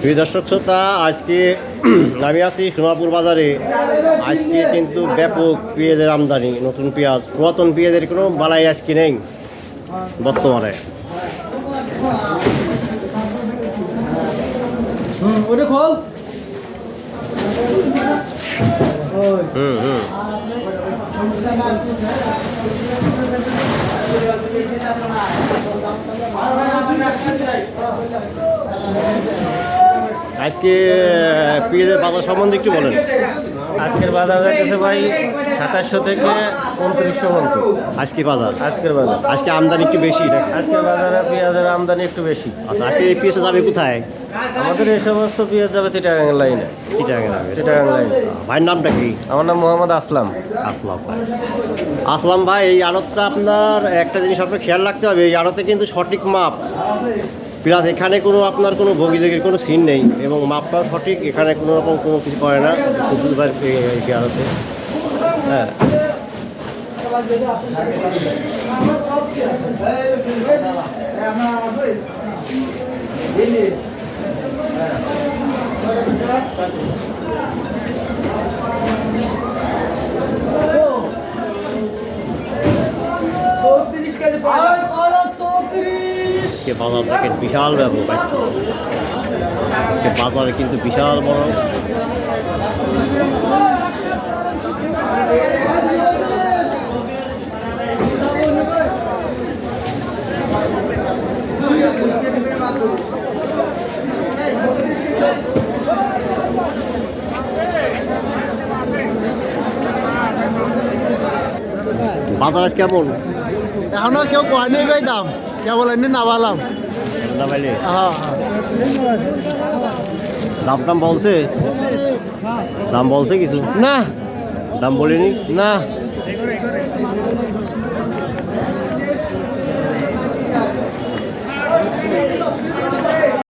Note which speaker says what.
Speaker 1: প্রিয় দর্শক শ্রোতা আজকে আমি আছি সোনাপুর বাজারে। আজকে কিন্তু ব্যাপক পেঁয়াজের আমদানি নতুন পেঁয়াজ পুরাতন পেঁয়াজের কোনো বালাই আজকে নেই বর্তমানে।
Speaker 2: হুম
Speaker 1: হুম হুম। আজকে পেঁয়াজের বাজার সম্বন্ধে একটু বলেন।
Speaker 3: আজকের বাজার যাইতেছে ভাই সাতাশশো থেকে উনত্রিশশো পর্যন্ত।
Speaker 1: আজকে বাজার?
Speaker 3: আজকের বাজার।
Speaker 1: আজকে আমদানি একটু বেশি?
Speaker 3: আজকের বাজারে পেঁয়াজের আমদানি একটু বেশি।
Speaker 1: আচ্ছা আজকে এই পেঁয়াজ যাবে কোথায়?
Speaker 3: আমাদের এই সমস্ত পেঁয়াজ যাবে চিটাগাং লাইনে।
Speaker 1: চিটাগাং যাবে
Speaker 3: চিটাগাং লাইনে।
Speaker 1: ভাইয়ের নামটা কি?
Speaker 3: আমার নাম মোহাম্মদ আসলাম।
Speaker 1: আসলাম ভাই। আসলাম ভাই এই আড়তটা আপনার একটা জিনিস আপনার খেয়াল রাখতে হবে এই আড়তে কিন্তু সঠিক মাপ। প্লাস এখানে কোনো আপনার কোনো ভোগীযোগের কোনো সিন নেই এবং মাপটাও সঠিক এখানে কোনো রকম কোনো কিছু করে না হ্যাঁ।
Speaker 2: চৌত্রিশ
Speaker 1: আজকে বাজার দেখেন বিশাল ব্যাপক। আজকে বাজারে কিন্তু বিশাল বড়। বাজার আজ কেমন?
Speaker 4: এখন আর কেউ কয় নেই ভাই দাম। কেবল নামালাম হ্যাঁ হ্যাঁ।
Speaker 1: দাম টাম বলছে? দাম বলছে কিছু?
Speaker 3: না।
Speaker 1: দাম বলিনি?
Speaker 3: না।